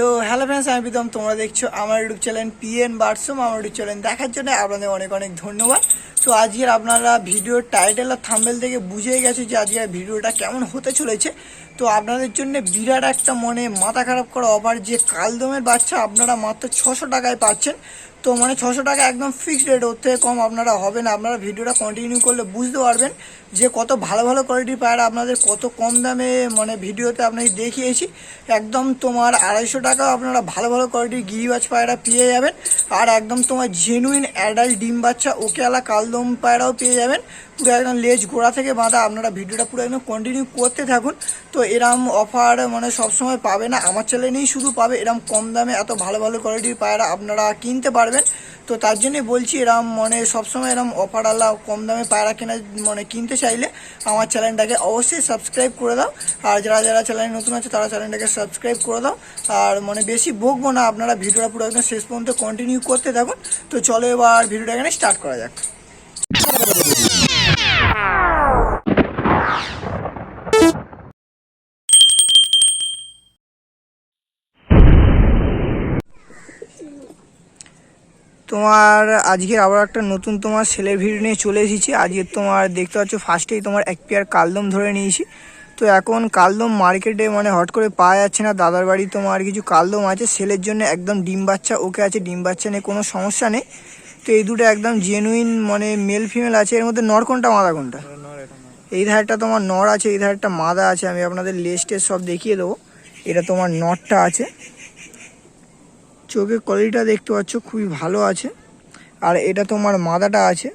তো hello friends আমি প্রীতম। তোমরা দেখছ আমার ইউটিউব চ্যানেল পি এন বার্সুম আমার ইউটিউব চ্যানেল দেখার জন্য আপনাদের অনেক অনেক ধন্যবাদ। তো আজকের আপনারা ভিডিওর টাইটেল আর থাম্বেল থেকে বুঝেই গেছে যে আজকের ভিডিওটা কেমন হতে চলেছে। তো আপনাদের জন্য বিরাট একটা মনে মাথা খারাপ করা অফার যে কালদমের বাচ্চা আপনারা মাত্র ছশো টাকায় পাচ্ছেন। তো মানে ছশো টাকা একদম ফিক্সড রেট ওর থেকে কম আপনারা হবে না। আপনারা ভিডিওটা কন্টিনিউ করলে বুঝতে পারবেন যে কত ভালো ভালো কোয়ালিটির পায়রা, আপনাদের কত কম দামে মানে ভিডিওতে আপনাকে দেখিয়েছি। একদম তোমার আড়াইশো টাকা আপনারা ভালো ভালো কোয়ালিটির গিরিবাজ পায়রা পেয়ে যাবেন। আর একদম তোমার জেনুইন অ্যাডাল্ট ডিম বাচ্চা ওকেলা কালদম পায়রাও পেয়ে যাবেন। পুরো একদম লেজ গোড়া থেকে বাঁধা। আপনারা ভিডিওটা পুরো একদম কন্টিনিউ করতে থাকুন। তো এরম অফার মানে সবসময় পাবে না। আমার চ্যানেলেই শুধু পাবে এরম কম দামে এত ভালো ভালো কোয়ালিটির পায়রা আপনারা কিনতে পারবেন। তো তার জন্যই বলছি এরম মানে সবসময় এরম অফার কম দামে পায়রা কেনা মানে কিনতে চাইলে আমার চ্যানেলটাকে অবশ্যই সাবস্ক্রাইব করে দাও। আর যারা যারা চ্যানেল নতুন আছে, তারা চ্যানেলটাকে সাবস্ক্রাইব করে দাও। আর মানে বেশি বকবো না, আপনারা ভিডিওটা পুরো একদম শেষ পর্যন্ত কন্টিনিউ করতে থাকুন। তো চলো এবার ভিডিওটা এখানে স্টার্ট করা যাক। তোমার আজকের আবার একটা নতুন তোমার সেলের ভিডিও নিয়ে চলে এসেছি। আজকে তোমার দেখতে পাচ্ছ ফার্স্টেই তোমার এক পেয়ার কালদম ধরে নিয়েছি। তো এখন কালদম মার্কেটে মানে হট করে পাওয়া যাচ্ছে না। দাদার বাড়ি তোমার কিছু কালদম আছে। সেলের জন্য একদম ডিম বাচ্চা ওকে আছে। ডিম বাচ্চা নিয়ে কোনো সমস্যা নেই। তো এই দুটো একদম জেনুইন মানে মেল ফিমেল আছে। এর মধ্যে নর কোনটা, মাদা কোনটা? এই ধারটা তোমার নর আছে এই ধারটা মাদা আছে আমি আপনাদের লেস্টের সব দেখিয়ে দেবো। এটা তোমার নটটা আছে। চোখের কোয়ালিটিটা দেখতে পাচ্ছ খুবই ভালো আছে। আর এটা তোমার মাদাটা আছে।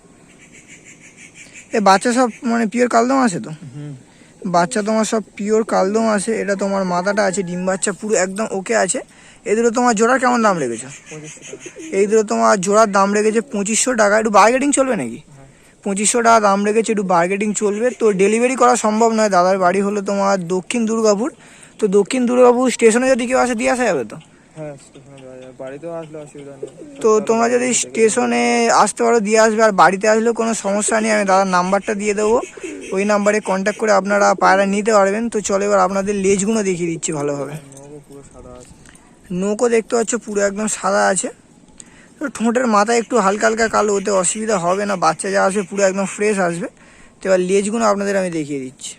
এ বাচ্চা সব মানে পিওর কালদম আছে তো? বাচ্চা তোমার সব পিওর কালদম আছে এটা তোমার মাদাটা আছে ডিম বাচ্চা পুরো একদম ওকে আছে। এদেরও তোমার জোড়ার কেমন দাম রেখেছো? এই দুটো তোমার জোড়ার দাম রেখেছে পঁচিশশো টাকা একটু বার্গেটিং চলবে নাকি? পঁচিশশো টাকা দাম রেখেছে একটু বার্গেটিং চলবে। তো ডেলিভারি করা সম্ভব নয় দাদার বাড়ি হলো তোমার দক্ষিণ দুর্গাপুর। তো দক্ষিণ দুর্গাপুর স্টেশনে যদি কেউ আসে দিয়ে আসা যাবে তো? হ্যাঁ তো তোমরা যদি স্টেশনে আসতে পারো দিয়ে আসবে। আর বাড়িতে আসলেও কোনো সমস্যা নেই আমি দাদার নাম্বারটা দিয়ে দেবো। ওই নাম্বারে কন্ট্যাক্ট করে আপনারা পায়রা নিতে পারবেন। তো চলো এবার আপনাদের লেজগুলো দেখিয়ে দিচ্ছি ভালোভাবে। নৌকো আছে। নৌকো দেখতে পাচ্ছ পুরো একদম সাদা আছে। ঠোঁটের মাথায় একটু হালকা হালকা কালো ওতে অসুবিধা হবে না, বাচ্চা যা আসবে পুরো একদম ফ্রেশ আসবে। তো এবার লেজগুলো আপনাদের আমি দেখিয়ে দিচ্ছি।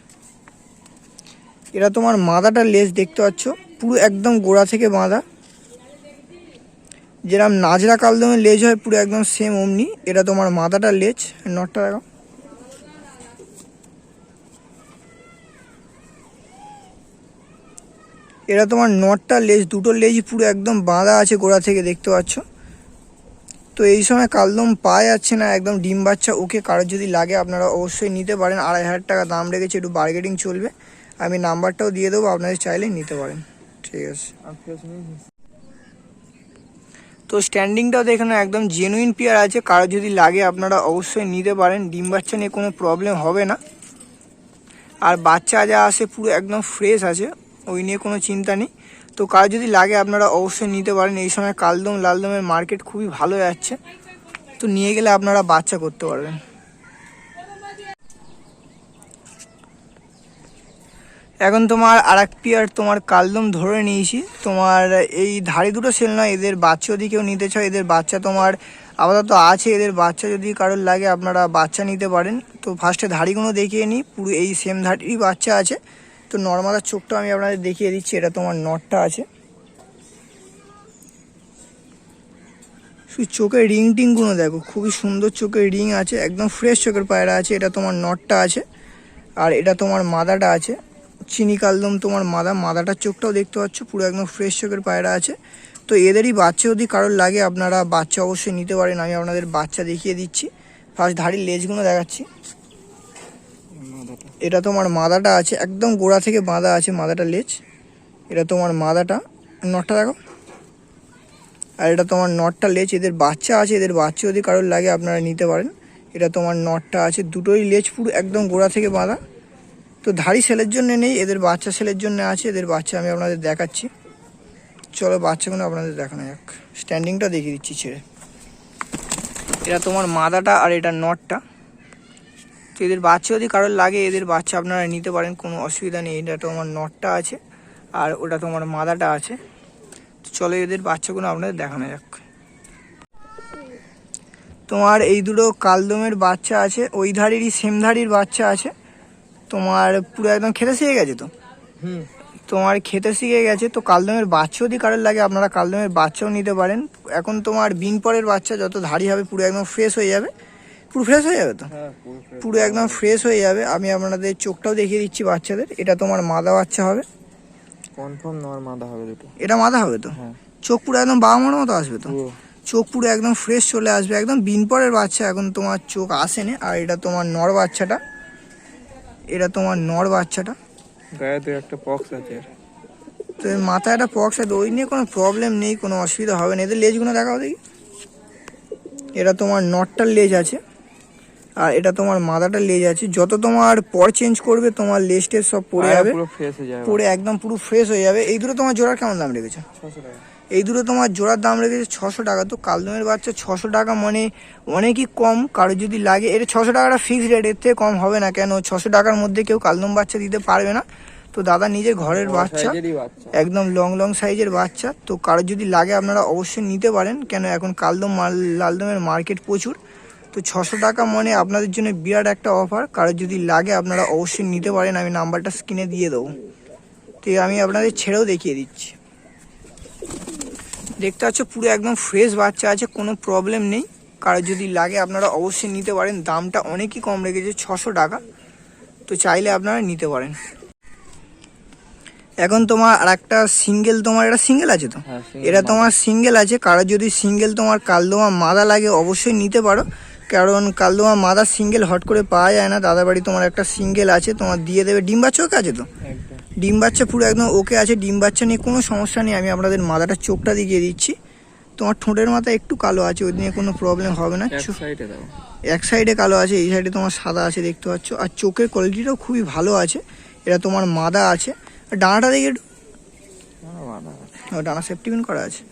এটা তোমার মাদাটার লেজ দেখতে পাচ্ছ, পুরো একদম গোড়া থেকে বাঁধা। যেরকম নাজরা কালদমের লেজ হয়, পুরো একদম সেম অমনি। এটা তোমার মাদাটার লেজ নটটা দেখো এটা তোমার নটটা লেজ দুটো লেজ পুরো একদম বাঁধা আছে গোড়া থেকে, দেখতে পাচ্ছ। তো এই সময় কালদম পাওয়া যাচ্ছে না, একদম ডিম বাচ্চা, ওকে কারোর যদি লাগে আপনারা অবশ্যই নিতে পারেন। আড়াই হাজার টাকা দাম রেখেছে, একটু বার্গেটিং চলবে। আমি নাম্বারটাও দিয়ে দেবো আপনাদের চাইলে নিতে পারেন। ঠিক আছে। তো স্ট্যান্ডিংটাও দেখেন, একদম জেনুইন পেয়ার আছে কারও যদি লাগে আপনারা অবশ্যই নিতে পারেন। ডিম বাচ্চা নিয়ে কোনো প্রবলেম হবে না। আর বাচ্চা যা আসে পুরো একদম ফ্রেশ আছে, ওই নিয়ে কোনো চিন্তা নেই। তো কাজ যদি লাগে আপনারা অবশ্যই নিতে পারেন। এই সময় কালদম, লালদমের মার্কেট খুবই ভালো যাচ্ছে। তো নিয়ে গেলে আপনারা বাচ্চা করতে পারবেন। এখন তোমার আর এক পিয়ার তোমার কালদম ধরে নিয়েছি। তোমার এই ধারে দুটো সেল নয়, এদের বাচ্চা যদি কেউ নিতে চায়, এদের বাচ্চা তোমার আপাতত আছে। এদের বাচ্চা যদি কারোর লাগে, আপনারা বাচ্চা নিতে পারেন। তো ফার্স্টে ধাড়িগুলো দেখিয়ে নিই। পুরো এই সেম ধাড়িরই বাচ্চা আছে। তো নর্মালার চোখটা আমি আপনাদের দেখিয়ে দিচ্ছি, এটা তোমার নটটা আছে। শুধু চোখের রিং টিংগুলো দেখো, খুবই সুন্দর চোখের রিং আছে, একদম ফ্রেশ চোখের পায়রা আছে, এটা তোমার নটটা আছে, আর এটা তোমার মাদাটা আছে, চিনি কালদম তোমার মাদা, মাদাটার চোখটাও দেখতে পাচ্ছ, পুরো একদম ফ্রেশ চোখের পায়রা আছে। তো এদেরই বাচ্চা যদি কারোর লাগে, আপনারা বাচ্চা অবশ্যই নিতে পারেন, আমি আপনাদের বাচ্চা দেখিয়ে দিচ্ছি। ফার্স্ট ধাড়ির লেজগুলো দেখাচ্ছি। এটা তোমার মাদাটা আছে, একদম গোড়া থেকে বাঁধা আছে মাদাটা লেজ। এটা তোমার মাদাটা, নটটা দেখো। আর এটা তোমার নটটা লেজ, এদের বাচ্চা আছে, এদের বাচ্চা যদি কারোর লাগে আপনারা নিতে পারেন। এটা তোমার নটটা আছে, দুটোই লেজ পুরো একদম গোড়া থেকে বাঁধা। তো ধাড়ি সেলের জন্য নেই, এদের বাচ্চা সেলের জন্য আছে, এদের বাচ্চা আমি আপনাদের দেখাচ্ছি। চলো বাচ্চাগুলো আপনাদের দেখানো যাক। স্ট্যান্ডিংটা দেখিয়ে দিচ্ছি ছেড়ে। এটা তোমার মাদাটা আর এটা নটটা। তো এদের বাচ্চা যদি কারোর লাগে এদের বাচ্চা আপনারা নিতে পারেন কোনো অসুবিধা নেই। এটা তোমার নটটা আছে আর ওটা তোমার মাদাটা আছে। তো চলো এদের বাচ্চাগুলো আপনাদের দেখানো যাক। তোমার এই দুটো কালদমের বাচ্চা আছে ওই ধারেরই সেম ধারির বাচ্চা আছে। তোমার পুরো একদম খেতে শিখে গেছে তো? হুম। তোমার খেতে শিখে গেছে তো কালদমের বাচ্চা যদি কারোর লাগে আপনারা কালদমের বাচ্চাও নিতে পারেন। এখন তোমার বিন পরের বাচ্চা যত ধাড়ি হবে পুরো একদম ফ্রেশ হয়ে যাবে। পুরো ফ্রেশ হয়ে যাবে তো? হ্যাঁ পুরো একদম ফ্রেশ হয়ে যাবে। আমি আপনাদের চোখটাও দেখিয়ে দিচ্ছি বাচ্চাদের। এটা তোমার মাদা বাচ্চা হবে। কনফার্ম নেওয়ার মাথা হবে দুটো। এটা মাদা হবে তো? হ্যাঁ। চোখ পুরো একদম বাবা মার মতো আসবে তো? চোখ পুরো একদম ফ্রেশ চলে আসবে। একদম বিন পরের বাচ্চা। এখন তোমার চোখ আসেনি। আর এটা তোমার নর বাচ্চাটা। এটা তোমার নর বাচ্চাটা। গায়ে তো একটা পক্স আছে তো মাথায় একটা পক্স আছে। ওই নিয়ে কোনো প্রবলেম নেই কোনো অসুবিধা হবে না। এদের লেজগুলো দেখাও দেখি। এটা তোমার নটটার লেজ আছে। আর এটা তোমার মাথাটার লেজ আছে। যত তোমার পর চেঞ্জ করবে তোমার লেজ টেজ সব পড়ে যাবে। পুরো হয়ে পড়ে একদম পুরো ফ্রেশ হয়ে যাবে। এই দুটো তোমার জোড়ার কেমন দাম রেখেছে? এই দুটো তোমার জোড়ার দাম রেখেছে ছশো টাকা। তো কালদমের বাচ্চা ছশো টাকা মানে অনেকই কম। কারও যদি লাগে এটা ছশো টাকাটা ফিক্সড রেট এর থেকে কম হবে না। কেন? ছশো টাকার মধ্যে কেউ কালদম বাচ্চা দিতে পারবে না। তো দাদা নিজের ঘরের বাচ্চা। বাচ্চা। একদম লং লং সাইজের বাচ্চা। তো কারও যদি লাগে আপনারা অবশ্যই নিতে পারেন। কেন? এখন কালদম মাল লালদমের মার্কেট প্রচুর। তো ছশো টাকা মানে আপনাদের জন্য বিরাট একটা অফার কারও যদি লাগে আপনারা অবশ্যই নিতে পারেন। আমি নাম্বারটা স্ক্রিনে দিয়ে দেবো। তো আমি আপনাদের ছেড়েও দেখিয়ে দিচ্ছি। দেখতে পাচ্ছ পুরো একদম ফ্রেশ বাচ্চা আছে কোনো প্রবলেম নেই। কারও যদি লাগে আপনারা অবশ্যই নিতে পারেন। দামটা অনেকই কম রেখেছে ছশো টাকা। তো চাইলে আপনারা নিতে পারেন। এখন তোমার আর একটা সিঙ্গেল তোমার এটা সিঙ্গেল আছে তো? হ্যাঁ এটা তোমার সিঙ্গেল আছে। কারও যদি সিঙ্গেল তোমার কালদোমা মাদা লাগে অবশ্যই নিতে পারো। কারণ কালদোমা মাদার সিঙ্গেল হট করে পাওয়া যায় না। দাদা বাড়ি তোমার একটা সিঙ্গেল আছে তোমার দিয়ে দেবে। ডিম বাচ্চা ওকে আছে তো? ডিম বাচ্চা পুরো একদম ওকে আছে। ডিম বাচ্চা নিয়ে কোনো সমস্যা নেই। আমি আপনাদের মাদাটার চোখটা দেখিয়ে দিচ্ছি। তোমার ঠোঁটের মাথা একটু কালো আছে ওই নিয়ে কোনো প্রবলেম হবে না। এক সাইডে এক সাইডে কালো আছে এই সাইডে তোমার সাদা আছে দেখতে পাচ্ছ। আর চোখের কোয়ালিটিটাও খুবই ভালো আছে। এটা তোমার মাদা আছে। আর ডানাটা দেখে একটু ডানা সেফটি পিন করা আছে।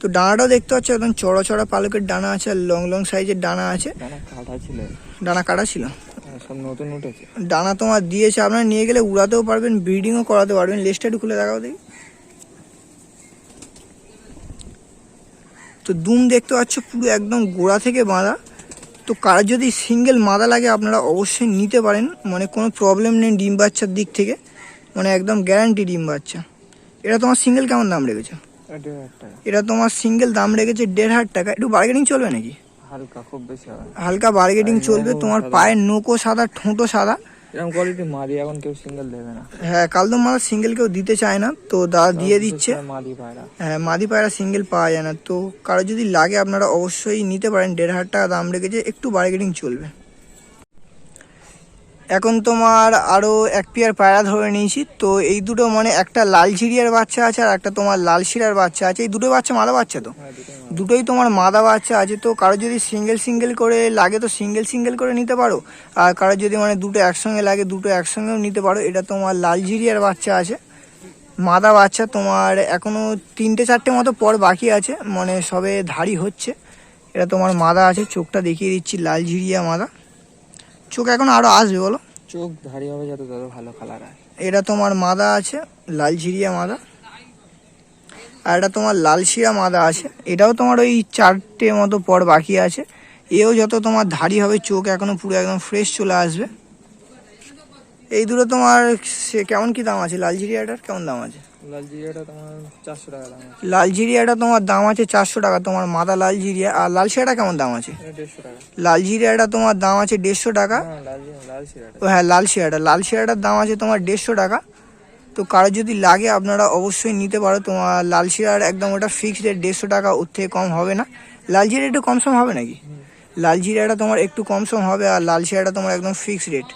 তো ডানাটাও দেখতে পাচ্ছ একদম চড়া চড়া পালকের ডানা আছে আর লং লং সাইজের ডানা আছে। ডানা কাটা ছিল। ডানা কাটা ছিল। হ্যাঁ, সব নতুন উঠেছে। ডানা তোমার দিয়েছে আপনারা নিয়ে গেলে উড়াতেও পারবেন ব্রিডিংও করাতে পারবেন। লেজটা একটু খুলে দেখাও দেখি। তো দুম দেখতে পাচ্ছ পুরো একদম গোড়া থেকে বাঁধা। তো কার যদি সিঙ্গেল মাদা লাগে আপনারা অবশ্যই নিতে পারেন। মানে কোনো প্রবলেম নেই ডিম বাচ্চার দিক থেকে। মানে একদম গ্যারান্টি ডিম বাচ্চা। এটা তোমার সিঙ্গেল কেমন দাম রেখেছে? এটা তোমার সিঙ্গেল দাম রেখেছে দেড় হাজার টাকা। একটু বার্গেনিং চলবে নাকি? হালকা খুব বেশি হালকা বার্গেনিং চলবে। তোমার পায়ের নোকও সাদা ঠোঁটও সাদা। এরকম কোয়ালিটি মাদি এখন কেউ সিঙ্গেল দেবে না। হ্যাঁ কালদম মালা সিঙ্গেল কেউ দিতে চায় না তো দাদা দিয়ে দিচ্ছে। মাদি পায়রা। হ্যাঁ মাদি পায়রা সিঙ্গেল পাওয়া যায় না। তো কারও যদি লাগে আপনারা অবশ্যই নিতে পারেন। দেড় হাজার টাকা দাম রেখেছে। একটু বার্গেনিং চলবে। এখন তোমার আরও এক পেয়ার পায়রা ধরে নিয়েছি। তো এই দুটো মানে একটা লাল ঝিরিয়ার বাচ্চা আছে আর একটা তোমার লাল শিরার বাচ্চা আছে। এই দুটো বাচ্চা মাদা বাচ্চা তো? হ্যাঁ দুটোই তোমার মাদা বাচ্চা আছে। তো কারও যদি সিঙ্গেল সিঙ্গেল করে লাগে তো সিঙ্গেল সিঙ্গেল করে নিতে পারো। আর কারও যদি মানে দুটো একসঙ্গে লাগে দুটো একসঙ্গেও নিতে পারো। এটা তোমার লাল ঝিরিয়ার বাচ্চা আছে। মাদা বাচ্চা তোমার এখনও তিনটে চারটে মতো পর বাকি আছে। মানে সবে ধাড়ি হচ্ছে। এটা তোমার মাদা আছে। চোখটা দেখিয়ে দিচ্ছি লাল ঝিরিয়া মাদা। চোখ এখন আরও আসবে বলো। চোখ ধারি হবে যাতে তত ভালো কালার হয়। এটা তোমার মাদা আছে লাল ঝিরিয়া মাদা। আর এটা তোমার লাল শিরা মাদা আছে। এটাও তোমার ওই চারটে মতো পর বাকি আছে। এও যত তোমার ধারি হবে চোখ এখনও পুরো একদম ফ্রেশ চলে আসবে। এই দুটো তোমার সে কেমন কি দাম আছে? লাল ঝিরিয়াটার কেমন দাম আছে? লাল জিরাটা তোমার চারশো টাকা দাম আছে। লাল তোমার দাম আছে চারশো টাকা তোমার মাদা লাল জিরিয়া আর লাল শিরাটা কেমন দাম আছে? দেড়শো টাকা। লাল তোমার দাম আছে দেড়শো টাকা। ও হ্যাঁ লাল শিরাটা লাল শিরাটার দাম আছে তোমার দেড়শো টাকা। তো কারও যদি লাগে আপনারা অবশ্যই নিতে পারো। তোমার লাল শিরার একদম ওটা ফিক্সড রেট দেড়শো টাকা ওর থেকে কম হবে না। লালজিরা একটু কম সম হবে নাকি? লাল জিরাটা তোমার একটু কম সম হবে আর লাল শিরাটা তোমার একদম ফিক্সড রেট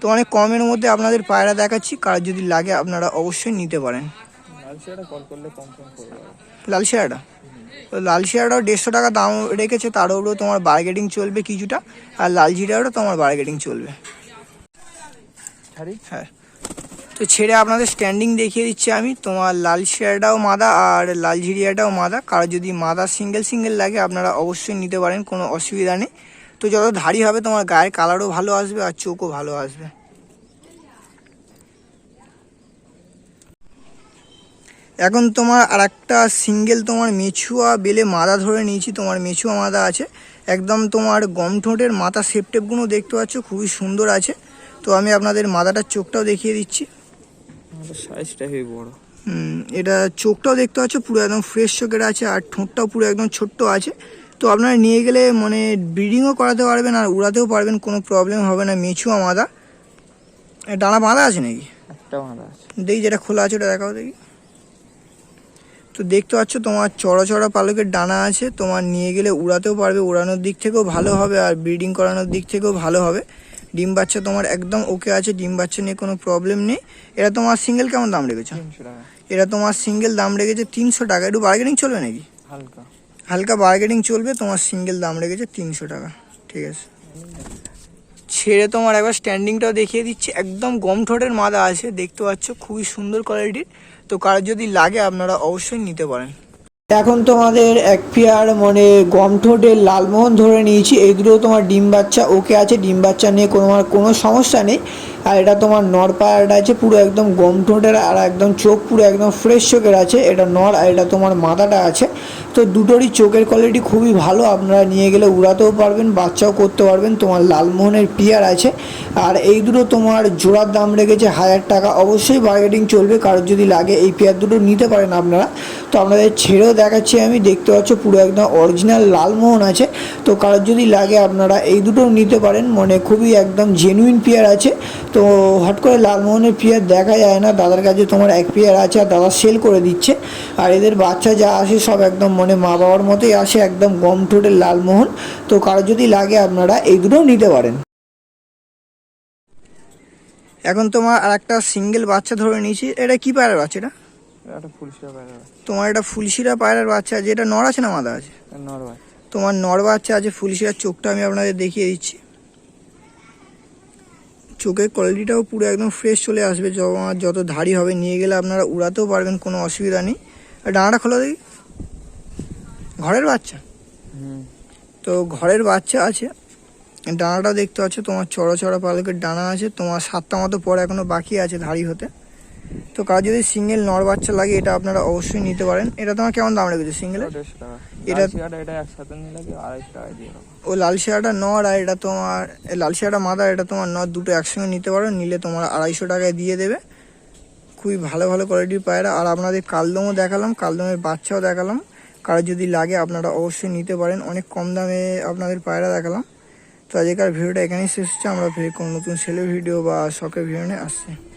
তো অনেক কমের মধ্যে আপনাদের পায়রা দেখাচ্ছি। কারও যদি লাগে আপনারা অবশ্যই নিতে পারেন। লাল আরও। লাল শিরাটাও দেড়শো টাকা দাম রেখেছে তার উপরেও তোমার বার্গেটিং চলবে কিছুটা আর লাল জিরাটাও তোমার বার্গেটিং চলবে। হ্যাঁ। তো ছেড়ে আপনাদের স্ট্যান্ডিং দেখিয়ে দিচ্ছি আমি তোমার লাল শিরাটাও মাদা আর লাল ঝিরিয়াটাও মাদা কারও যদি মাদা সিঙ্গেল সিঙ্গেল লাগে আপনারা অবশ্যই নিতে পারেন কোনো অসুবিধা নেই। তো যত ধাড়ি হবে তোমার গায়ের কালারও ভালো আসবে আর চোখও ভালো আসবে। এখন তোমার আর একটা সিঙ্গেল তোমার মেছুয়া বেলে মাদা ধরে নিয়েছি তোমার মেছুয়া মাদা আছে। একদম তোমার গম ঠোঁটের মাথা সেপটেপগুলো দেখতে পাচ্ছ খুবই সুন্দর আছে। তো আমি আপনাদের মাদাটার চোখটাও দেখিয়ে দিচ্ছি। সাইজটা বড়। এটা চোখটাও দেখতে পাচ্ছ পুরো একদম ফ্রেশ চোখের আছে আর ঠোঁটটাও পুরো একদম ছোট্ট আছে। তো আপনারা নিয়ে গেলে মানে ব্রিডিংও করাতে পারবেন আর উড়াতেও পারবেন কোনো প্রবলেম হবে না মেছুয়া মাদা। ডানা বাঁধা আছে নাকি? একটা বাঁধা আছে। দেখি যেটা খোলা আছে ওটা দেখাও দেখি। তো দেখতে পাচ্ছ তোমার চড়া চড়া পালকের ডানা আছে। তোমার নিয়ে গেলে উড়াতেও পারবে উড়ানোর দিক থেকেও ভালো হবে আর ব্রিডিং করানোর দিক থেকেও ভালো হবে। ডিম বাচ্চা তোমার একদম ওকে আছে ডিম বাচ্চা নিয়ে কোনো প্রবলেম নেই। এটা তোমার সিঙ্গেল কেমন দাম রেখেছো? এটা তোমার সিঙ্গেল দাম রেখেছে তিনশো টাকা। একটু বার্গেনিং চলবে নাকি? হালকা। হালকা বার্গেনিং চলবে তোমার সিঙ্গেল দাম রেখেছে তিনশো টাকা। ঠিক আছে। ছেড়ে তোমার একবার স্ট্যান্ডিংটাও দেখিয়ে দিচ্ছি। একদম গম ঠোঁটের মাদা আছে, দেখতে পাচ্ছ, খুবই সুন্দর কোয়ালিটির তো কার যদি লাগে, আপনারা অবশ্যই নিতে পারেন। এখন তোমাদের এক পেয়ার মানে গম ঠোঁটের লালমোহন ধরে নিয়েছি। এগুলো তোমার ডিম বাচ্চা, ওকে আছে, ডিম বাচ্চা নিয়ে কোনো কোনো সমস্যা নেই। আর এটা তোমার নর পায়ারটা আছে, পুরো একদম গম ঠোঁটের, আর একদম চোখ পুরো একদম ফ্রেশ চোখের আছে, এটা নর আর এটা তোমার মাথাটা আছে। তো দুটোরই চোখের কোয়ালিটি খুবই ভালো, আপনারা নিয়ে গেলে উড়াতেও পারবেন, বাচ্চাও করতে পারবেন, তোমার লালমোহনের পিয়ার আছে। আর এই দুটো তোমার জোড়ার দাম রেখেছে হাজার টাকা, অবশ্যই বার্গেটিং চলবে, কারোর যদি লাগে এই পেয়ার দুটো নিতে পারেন আপনারা। তো আপনাদের ছেড়েও দেখাচ্ছি আমি, দেখতে পাচ্ছ পুরো একদম অরিজিনাল লালমোহন আছে। তো কারোর যদি লাগে আপনারা এই দুটোও নিতে পারেন মানে খুবই একদম জেনুইন পেয়ার আছে। তো হট করে লালমোহনের পেয়ার দেখা যায় না। দাদার কাছে তোমার এক পেয়ার আছে আর দাদা সেল করে দিচ্ছে। আর এদের বাচ্চা যা আসে সব একদম মানে মা বাবার মতোই আসে একদম গম ঠোঁটের লালমোহন। তো কারোর যদি লাগে আপনারা এই দুটোও নিতে পারেন। এখন তোমার আর একটা সিঙ্গেল বাচ্চা ধরে নিয়েছি। এটা কি পায়রার বাচ্চাটা তোমার এটা ফুলশিরা পায়রার বাচ্চা। আছে। এটা নর আছে না মাদা আছে? তোমার নর বাচ্চা আছে ফুলশিরার চোখটা আমি আপনাদের দেখিয়ে দিচ্ছি। চোখের কোয়ালিটিটাও পুরো একদম ফ্রেশ চলে আসবে। তোমার যত ধাড়ি হবে নিয়ে গেলে আপনারা উড়াতেও পারবেন কোনো অসুবিধা নেই। আর ডানাটা খোলা দেখি। ঘরের বাচ্চা। তো ঘরের বাচ্চা আছে। ডানাটা দেখতে পাচ্ছ তোমার চড়া চড়া পালকের ডানা আছে। তোমার সাতটা মতো পরে এখনও বাকি আছে ধাড়ি হতে। তো কার যদি সিঙ্গেল নর বাচ্চা লাগে এটা আপনারা অবশ্যই নিতে পারেন। এটা তোমার কেমন দাম রেখেছে সিঙ্গেলের এটা- এটা একসাথে নিলে কি আড়াইশো টাকা দিয়ে ও লাল নর আর এটা তোমার লাল মাদা এটা তোমার নর দুটো একসঙ্গে নিতে পারো নিলে তোমার আড়াইশো টাকায় দিয়ে দেবে। খুবই ভালো ভালো কোয়ালিটির পায়রা। আর আপনাদের কালদমও দেখালাম কালদমের বাচ্চাও দেখালাম। কারও যদি লাগে আপনারা অবশ্যই নিতে পারেন। অনেক কম দামে আপনাদের পায়রা দেখালাম। তো আজকের ভিডিওটা এখানেই শেষ হচ্ছে। আমরা ফের কোনো নতুন সেলের ভিডিও বা শখের ভিডিও নিয়ে আসছি।